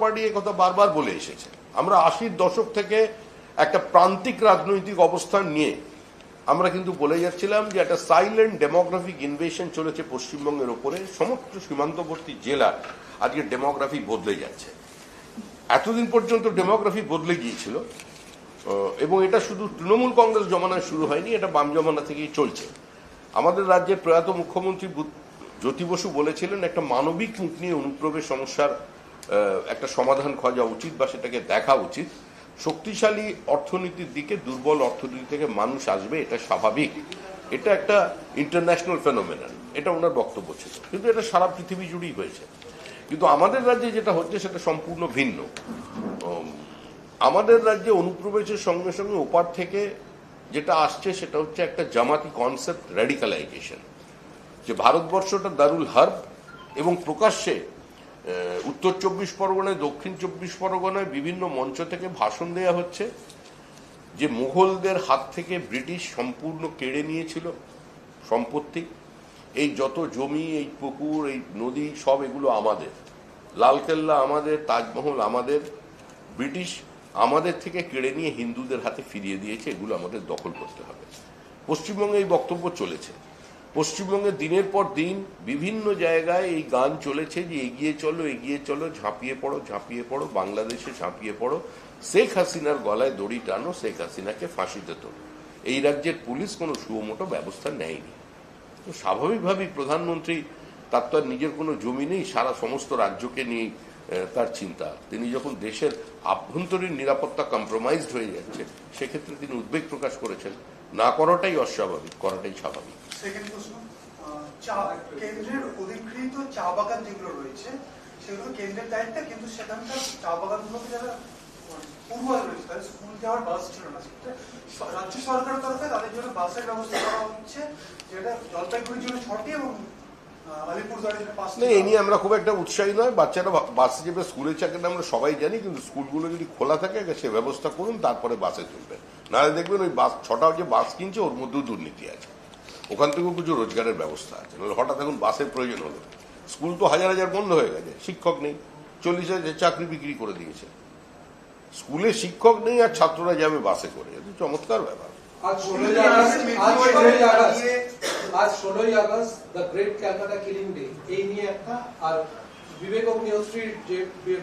Party কথা বারবার বলে এসেছে। আমরা আশির দশক থেকে একটা প্রান্তিক রাজনৈতিক অবস্থান নিয়ে আমরা কিন্তু বলে যাচ্ছিলাম যে একটা সাইলেন্ট ডেমোগ্রাফিক ইনভেশন চলেছে পশ্চিমবঙ্গের ওপরে, সমস্ত সীমান্তবর্তী জেলার আজকে ডেমোগ্রাফি বদলে যাচ্ছে। এতদিন পর্যন্ত ডেমোগ্রাফি বদলে গিয়েছিল এবং এটা শুধু তৃণমূল কংগ্রেস জমানায় শুরু হয়নি, এটা বাম জমানা থেকেই চলছে। আমাদের রাজ্যের প্রয়াত মুখ্যমন্ত্রী জ্যোতি বসু বলেছিলেন, একটা মানবিক মুখ নিয়ে অনুপ্রবেশ সমস্যার একটা সমাধান খোঁজা উচিত বা সেটাকে দেখা উচিত। শক্তিশালী অর্থনীতির দিকে, দুর্বল অর্থনীতি থেকে মানুষ আসবে, এটা স্বাভাবিক। এটা একটা ইন্টারন্যাশনাল ফেনোমেনাল এটা ওনার বক্তব্য ছিল। কিন্তু এটা সারা পৃথিবী জুড়েই হয়েছে। কিন্তু আমাদের রাজ্যে যেটা হচ্ছে, সেটা সম্পূর্ণ ভিন্ন। আমাদের রাজ্যে অনুপ্রবেশের সঙ্গে সঙ্গে ওপার থেকে যেটা আসছে, সেটা হচ্ছে একটা জামাতি কনসেপ্ট র্যাডিকালাইজেশন যে ভারতবর্ষটা দারুল হার্ব এবং প্রকাশ্যে উত্তর চব্বিশ পরগনায়, দক্ষিণ চব্বিশ পরগনায় বিভিন্ন মঞ্চ থেকে ভাষণ দেওয়া হচ্ছে। যে মুঘলদের হাত থেকে ব্রিটিশ সম্পূর্ণ কেড়ে নিয়েছিল সম্পত্তি। এই যত জমি, এই পুকুর, এই নদী, সব এগুলো আমাদের। লালকেল্লা আমাদের, তাজমহল আমাদের। ব্রিটিশ আমাদের থেকে কেড়ে নিয়ে হিন্দুদের হাতে ফিরিয়ে দিয়েছে, এগুলো আমাদের দখল করতে হবে। পশ্চিমবঙ্গে এই বক্তব্য চলেছে। পশ্চিমবঙ্গে দিনের পর দিন বিভিন্ন জায়গায় এই গান চলেছে যে এগিয়ে চলো এগিয়ে চলো ঝাঁপিয়ে পড়ো ঝাঁপিয়ে পড়ো বাংলাদেশে ঝাঁপিয়ে পড়ো। শেখ হাসিনার গলায় দড়ি টানো শেখ হাসিনাকে ফাঁসিতে তোলো। এই রাজ্যের পুলিশ কোনো সুমোটো ব্যবস্থা নেয়নি। তো স্বাভাবিকভাবেই প্রধানমন্ত্রী তার তো আর নিজের কোনো জমি নেই সারা সমস্ত রাজ্যকে নিয়ে আহ, তার চিন্তা। তিনি যখন দেশের আভ্যন্তরীণ নিরাপত্তা কম্প্রোমাইজড হয়ে যাচ্ছে, সেক্ষেত্রে তিনি উদ্বেগ প্রকাশ করেছেন। না করাটাই অস্বাভাবিক, করাটাই স্বাভাবিক। কেন্দ্রের অধিকৃত চা বাগান যেগুলো রয়েছে, সেগুলো কেন্দ্রের কিন্তু চা যারা স্কুল যাওয়ার বাস ছিল না। রাজ্য সরকারের তরফে তাদের জন্য বাসের ব্যবস্থা করা হচ্ছে, যেটা জলপাইগুড়ির জন্য ছটি এবং না, এ নিয়ে আমরা খুব একটা উৎসাহী নয়। বাচ্চারা বাসে যাবে স্কুলে চাকরি আমরা সবাই জানি, কিন্তু স্কুলগুলো যদি খোলা থাকে সে ব্যবস্থা করুন, তারপরে বাসে চলবে। নাহলে দেখবেন ওই বাস ছটা যে বাস কিনছে, ওর মধ্যেও দুর্নীতি আছে। ওখান থেকেও কিছু রোজগারের ব্যবস্থা আছে। নাহলে হঠাৎ এখন বাসের প্রয়োজন হলো। স্কুল তো হাজার হাজার বন্ধ হয়ে গেছে, শিক্ষক নেই। চল্লিশ হাজার চাকরি বিক্রি করে দিয়েছে। স্কুলে শিক্ষক নেই আর ছাত্ররা যাবে বাসে করে। এটা চমৎকার ব্যাপার। আজ ষোলোই আগস্ট আজ ষোলোই আগস্ট। আজ ষোলোই August the great Calcutta killing day এই নিয়ে একটা আর বিবেক অগ্নিহোত্রীর যে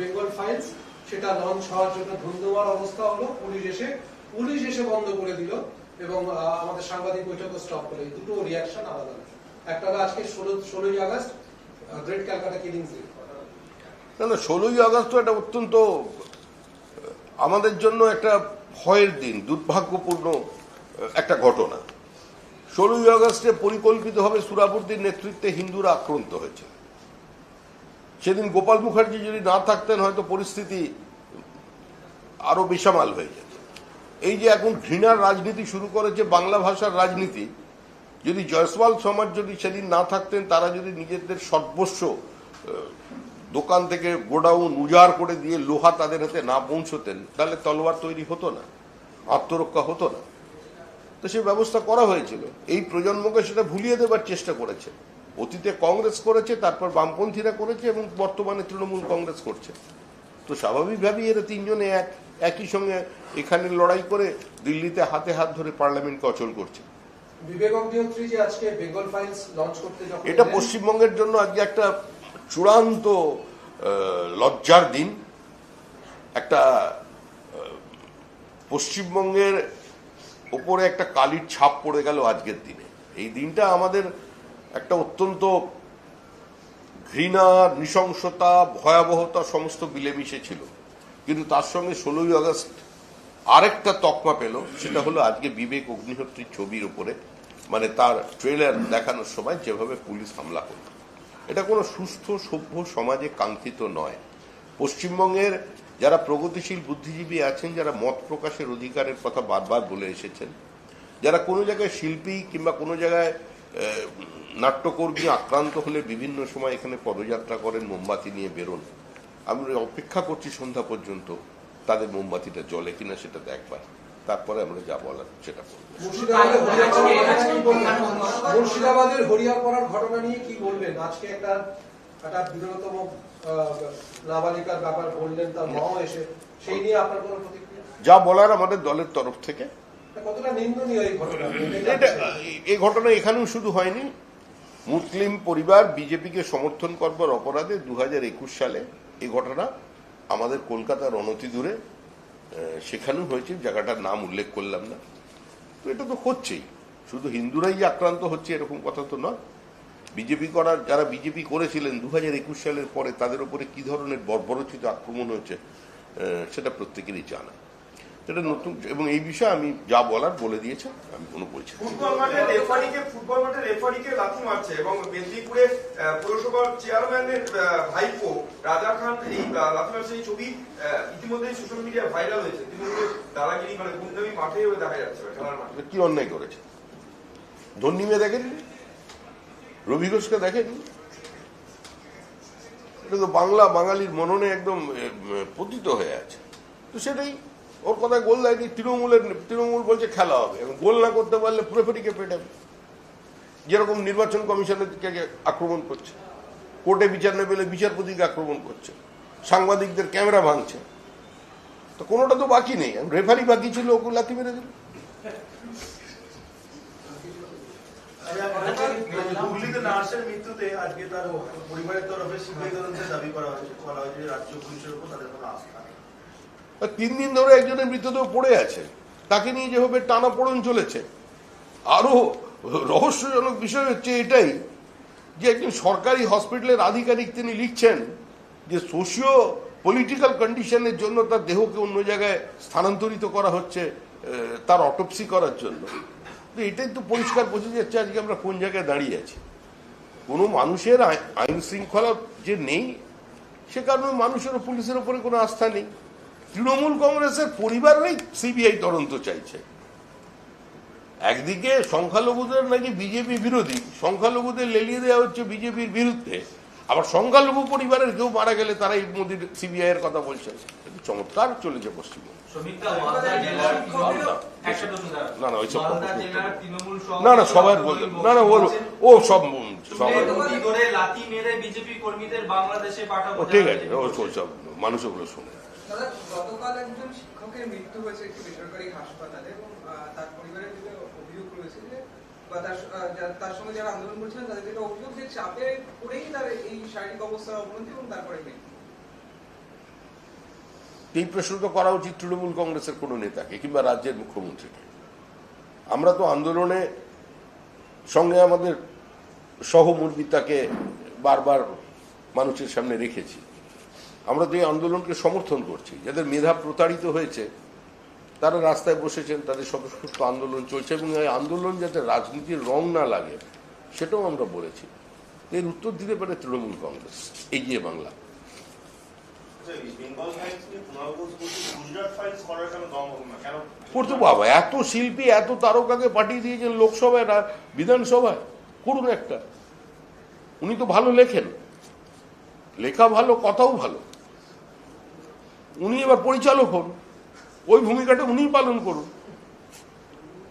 বেঙ্গল ফাইলস সেটা লঞ্চ হওয়ার জন্য ধুন্ধুমার অবস্থা হলো। পুলিশ এসে পুলিশ এসে বন্ধ করে দিল এবং আমাদের সাংবাদিক বৈঠকও স্টপ করে দুটো রিয়াকশন আলাদা। একটা হলো আজকে ষোলো ষোলোই August great Calcutta killing day না না ষোলোই আগস্ট তো একটা অত্যন্ত আমাদের জন্য একটা ভয়ের দিন দুর্ভাগ্যপূর্ণ একটা ঘটনা। ষোলোই আগস্টে পরিকল্পিতভাবে সুরাবর্দির নেতৃত্বে হিন্দুরা আক্রান্ত হয়েছে। সেদিন গোপাল মুখার্জি যদি না থাকতেন, হয়তো পরিস্থিতি আরও বেসামাল হয়ে যেত। এই যে এখন ঘৃণার রাজনীতি শুরু করেছে, বাংলা ভাষার রাজনীতি, যদি জয়সওয়াল সমাজ যদি সেদিন না থাকতেন, তারা যদি নিজেদের সর্বস্ব দোকান থেকে গোডাউন উজাড় করে দিয়ে লোহা তাদের হাতে না পৌঁছতেন, তাহলে তলোয়ার তৈরি হতো না, আত্মরক্ষা হতো না। তো সেই ব্যবস্থা করা হয়েছিল। এই প্রজন্মকে সেটা ভুলিয়ে দেবার চেষ্টা করেছে। অতীতে কংগ্রেস করেছে তারপর বামপন্থীরা করেছে এবং বর্তমানে তৃণমূল কংগ্রেস করছে। তো স্বাভাবিকভাবেই এরা তিনজনে এক একই সঙ্গে এখানে লড়াই করে দিল্লিতে হাতে হাত ধরে পার্লামেন্টকে অচল করছে। এটা পশ্চিমবঙ্গের জন্য আজকে একটা চূড়ান্ত লজ্জার দিন। একটা পশ্চিমবঙ্গের ওপরে একটা কালির ছাপ পড়ে গেল আজকের দিনে। এই দিনটা আমাদের একটা অত্যন্ত ঘৃণা, নৃশংসতা, ভয়াবহতা, সমস্ত মিলেমিশে ছিল। কিন্তু তার সঙ্গে ষোলোই আগস্ট আরেকটা তকমা পেল, সেটা হলো আজকে বিবেক অগ্নিহোত্রীর ছবির উপরে মানে তার ট্রেলার দেখানোর সময় যেভাবে পুলিশ হামলা করল। এটা কোনো সুস্থ, সভ্য সমাজে কাঙ্ক্ষিত নয়। পশ্চিমবঙ্গের যারা প্রগতিশীল বুদ্ধিজীবী আছেন, যারা মত প্রকাশের অধিকারের কথা বারবার বলে এসেছেন, যারা কোনো জায়গায় শিল্পী কিংবা কোনো জায়গায় নাট্যকর্মী আক্রান্ত হলে বিভিন্ন সময় এখানে পদযাত্রা করেন, মোমবাতি নিয়ে বেরোন। আমরা অপেক্ষা করছি সন্ধ্যা পর্যন্ত, তাদের মোমবাতিটা জ্বলে কিনা সেটা দেখবার। তারপরে আমরা যা বলার সেটা করব মুর্শিদাবাদের হরিয়াপাড়ার ঘটনা নিয়ে কি বলবেন? আজকে একটা নাবালিকার ব্যাপার বললেন তার মাও এসে সেই নিয়ে আপনার কোনো প্রতিক্রিয়া? যা বলার আমাদের দলের তরফ থেকে। এই ঘটনা? এখানেও শুধু হয়নি। মুসলিম পরিবার বিজেপিকে সমর্থন করবার অপরাধে দু হাজার একুশ সালে এই ঘটনা আমাদের কলকাতার অনতি দূরে সেখানেও হয়েছে জায়গাটার নাম উল্লেখ করলাম না। তো এটা তো হচ্ছেই। শুধু হিন্দুরাই যে আক্রান্ত হচ্ছে এরকম কথা তো নয়। বিজেপি করার যারা বিজেপি করেছিলেন দু হাজার একুশ সালের পরে তাদের উপরে কি ধরনের বর্বরচিত আক্রমণ হয়েছে সেটা প্রত্যেকেরই জানা। সেটা নতুন এবং এই বিষয়ে আমি যা বলার বলে দিয়েছে আমি কোনো বলছি। ফুটবল মাঠে রেফারিকে ফুটবল মাঠে রেফারিকে লাথি মারছে এবং মেদিনীপুরে পৌরসভার চেয়ারম্যানের ভাইপো রাজা খান এই লাথি মারছে এই ছবি আহ, ইতিমধ্যেই সোশ্যাল মিডিয়ায় ভাইরাল হয়েছে। তৃণমূলের দাদাগিরি মানে গুন্ডামি মাঠে দেখা যাচ্ছে খেলার মাঠে। কি অন্যায় করেছে? ধন্যিমে দেখেনি রবি ঘোষকে দেখেনি? এটা তো বাংলা, বাঙালির মননে একদম পতিত হয়ে আছে। তো সেটাই, ওর কথায় গোল দেয়নি, তৃণমূলের, তৃণমূল বলছে খেলা হবে। এবং গোল না করতে পারলে পুরোপুরিকে পেটাবে যেরকম নির্বাচন কমিশনের দিকে আক্রমণ করছে, কোর্টে বিচার না পেলে বিচারপতিকে আক্রমণ করছে, সাংবাদিকদের ক্যামেরা ভাঙছে। তো কোনোটা তো বাকি নেই। রেফারি বাকি ছিল, ওকে লাথি মেরে দিল। হুগলিতে নার্সের মৃত্যুতে আজকে তার পরিবারের তরফে সিবিআই তদন্তের দাবি করা হয়েছে। বলা হয়েছে রাজ্য পুলিশের উপর তাদের কোনো আস্থা নেই। তিন দিন ধরে একজনের মৃতদেহ পড়ে আছে। তাকে নিয়ে যেভাবে টানা পড়ন চলেছে আরও রহস্যজনক বিষয় হচ্ছে এটাই যে একজন সরকারি হসপিটালের আধিকারিক তিনি লিখছেন যে সোশিও পলিটিক্যাল কন্ডিশনের জন্য তার দেহকে অন্য জায়গায় স্থানান্তরিত করা হচ্ছে তার অটোপসি করার জন্য। তো এটাই তো পরিষ্কার বোঝা যাচ্ছে আজকে আমরা কোন জায়গায় দাঁড়িয়ে আছি। কোনো মানুষের আই- আইন শৃঙ্খলা যে নেই, সে কারণে মানুষের পুলিশের উপরে কোনো আস্থা নেই। তৃণমূল কংগ্রেসের পরিবারেই সিবিআই তদন্ত চাইছে। একদিকে সংখ্যালঘুদের নাকি বিজেপি বিরোধী, সংখ্যালঘুদের লেলিয়ে দেওয়া হচ্ছে বিজেপির বিরুদ্ধে। আবার সংখ্যালঘু পরিবারের কেউ মারা গেলে তারা এই মোদীর সিবিআই এর কথা বলছে। এটা চমৎকার চলেছে পশ্চিমবঙ্গে। না, না, ওইসব না না সবাই বলতে না না ওর ও সব ঠিক আছে ও সব মানুষ ওগুলো শোনে গতকাল একজন শিক্ষকের মৃত্যু হয়েছে একটি বেসরকারি হাসপাতালে এবং তার পরিবারের দিকে অভিযোগ রয়েছে যে এই প্রশ্ন তো করা উচিত তৃণমূল কংগ্রেসের কোনো নেতাকে কিংবা রাজ্যের মুখ্যমন্ত্রীকে। আমরা তো আন্দোলনে সঙ্গে আমাদের সহমর্মিতাকে বারবার মানুষের সামনে রেখেছি। আমরা তো এই আন্দোলনকে সমর্থন করছি। যাদের মেধা প্রতারিত হয়েছে তারা রাস্তায় বসেছেন তাদের স্বতঃস্ফূর্ত আন্দোলন চলছে এবং এই আন্দোলন যাতে রাজনীতির রং না লাগে সেটাও আমরা বলেছি। এর উত্তর দিতে পারে তৃণমূল কংগ্রেস এগিয়ে বাংলা। আচ্ছা, করতে বাবা এত শিল্পী এত তারকাকে পাঠিয়ে দিয়েছেন লোকসভায় না বিধানসভায়? করুন একটা। উনি তো ভালো লেখেন। লেখা ভালো কথাও ভালো। উনি এবার পরিচালক হন। ওই ভূমিকাটা উনিই পালন করুন।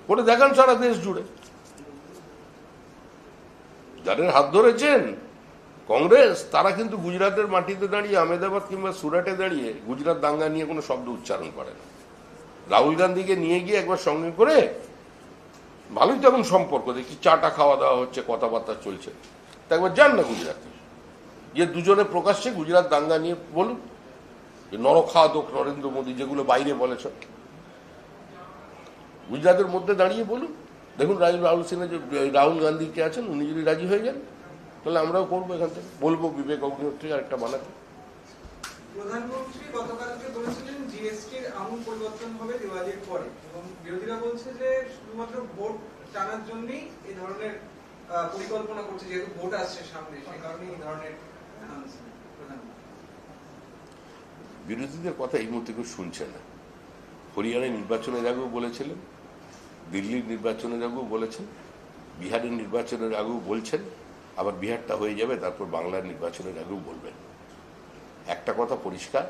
করে দেখান সারা দেশ জুড়ে। যাদের হাত ধরেছেন কংগ্রেস, তারা কিন্তু গুজরাটের মাটিতে দাঁড়িয়ে, আহমেদাবাদ কিংবা সুরাটে দাঁড়িয়ে গুজরাট দাঙ্গা নিয়ে কোনো শব্দ উচ্চারণ করে না। রাহুল গান্ধীকে নিয়ে গিয়ে একবার সঙ্গে করে ভালোই তখন সম্পর্ক, দেখি চাটা খাওয়া দাওয়া হচ্ছে, কথাবার্তা চলছে। তা একবার যান না গুজরাটে। গিয়ে দুজনে প্রকাশ্যে গুজরাট দাঙ্গা নিয়ে বলুন। নরখাদক নরেন্দ্র মোদী যেগুলো বাইরে বলেছ। গুজরাটের মধ্যে দাঁড়িয়ে বলুন। দেখুন রাহুল রাহুল সিনহা যে রাহুল গান্ধী কে আছেন, উনি যদি রাজি হয়ে যান, তাহলে আমরাও করব এখান থেকে। বলব বিবেক অগ্নিহোত্রী আরেকটা বানাতে। প্রধানমন্ত্রী বিরোধীদের কথা এই মুহূর্তে কেউ শুনছে না। হরিয়ানায় নির্বাচনের আগেও বলেছিলেন, দিল্লির নির্বাচনের আগেও বলেছেন, বিহারের নির্বাচনের আগেও বলছেন, আবার বিহারটা হয়ে যাবে, তারপর বাংলার নির্বাচনের আগেও বলবেন। একটা কথা পরিষ্কার,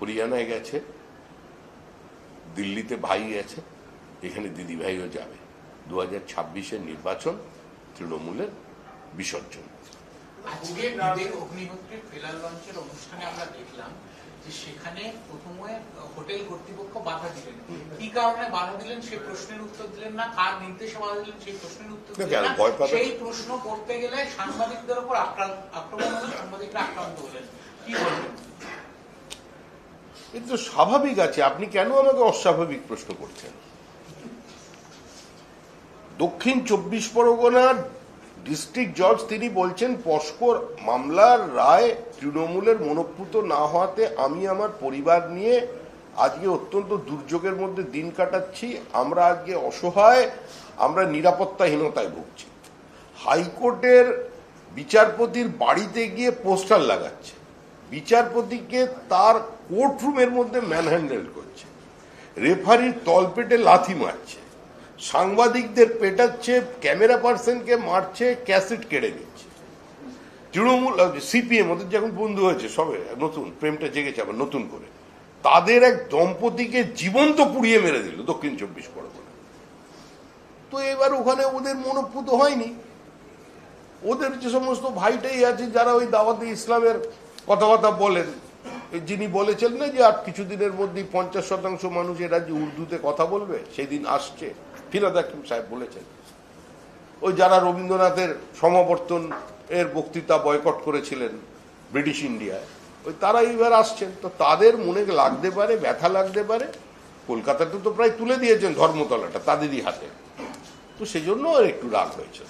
হরিয়ানায় গেছে, দিল্লিতে ভাই গেছে, এখানে দিদি ভাইও যাবে। দু হাজার ছাব্বিশের নির্বাচন তৃণমূলের বিসর্জন। আজকে বিবেক অগ্নিহোত্রীর ফেলার লঞ্চের অনুষ্ঠানে আমরা দেখলাম যে সেখানে প্রথমে হোটেল কর্তৃপক্ষ বাধা দিলেন। কি কারণে বাধা দিলেন? সেই প্রশ্নের উত্তর দিলেন না। কার নির্দেশে বাধা দিলেন? সেই প্রশ্নের উত্তর দিলেন না। সেই প্রশ্ন করতে গেলে সাংবাদিকদের উপর আক্রমণ হলে সাংবাদিকরা আক্রান্ত হলেন। কি বলবেন? এটা তো স্বাভাবিক আছে। আপনি কেন আমাকে অস্বাভাবিক প্রশ্ন করছেন? দক্ষিণ চব্বিশ পরগনার ডিস্ট্রিক্ট জজ তিনি বলছেন, পস্কর মামলার রায় তৃণমূলের মনোপুত না হওয়াতে আমি আমার পরিবার নিয়ে আজকে অত্যন্ত দুর্যোগের মধ্যে দিন কাটাচ্ছি। আমরা আজকে অসহায়, আমরা নিরাপত্তাহীনতায় ভুগছি। হাইকোর্টের বিচারপতির বাড়িতে গিয়ে পোস্টার লাগাচ্ছে। বিচারপতিকে তার কোর্টরুমের মধ্যে ম্যানহ্যান্ডেল করছে। রেফারির তলপেটে লাথি মারছে। সাংবাদিকদের পেটাচ্ছে, ক্যামেরা পার্সনকে মারছে, ক্যাসেট কেড়ে নিচ্ছে। তৃণমূল সিপিএম, ওদের যখন বন্ধু হয়েছে সবে, নতুন, প্রেমটা জেগেছে আবার নতুন করে, তাদের এক দম্পতিকে জীবন্ত পুড়িয়ে মেরে দিল দক্ষিণ চব্বিশ পরগনা তো এবার ওখানে ওদের মনোপুত হয়নি। ওদের যে সমস্ত ভাইটাই আছে, যারা ওই দাওয়াতে ইসলামের কথাবার্তা বলেন যিনি বলেছেন না যে আর কিছুদিনের মধ্যেই পঞ্চাশ শতাংশ মানুষ এ যে উর্দুতে কথা বলবে, সেদিন আসছে। ফিরাদ হাকিম সাহেব বলেছেন। ওই যারা রবীন্দ্রনাথের সমাবর্তন এর বক্তৃতা বয়কট করেছিলেন ব্রিটিশ ইন্ডিয়ায়, ওই তারা এইবার আসছেন। তো তাদের মনে লাগতে পারে, ব্যথা লাগতে পারে, কলকাতাতে তো প্রায় তুলে দিয়েছেন ধর্মতলাটা তাদেরই হাতে। তো সেজন্য একটু রাগ হয়েছে।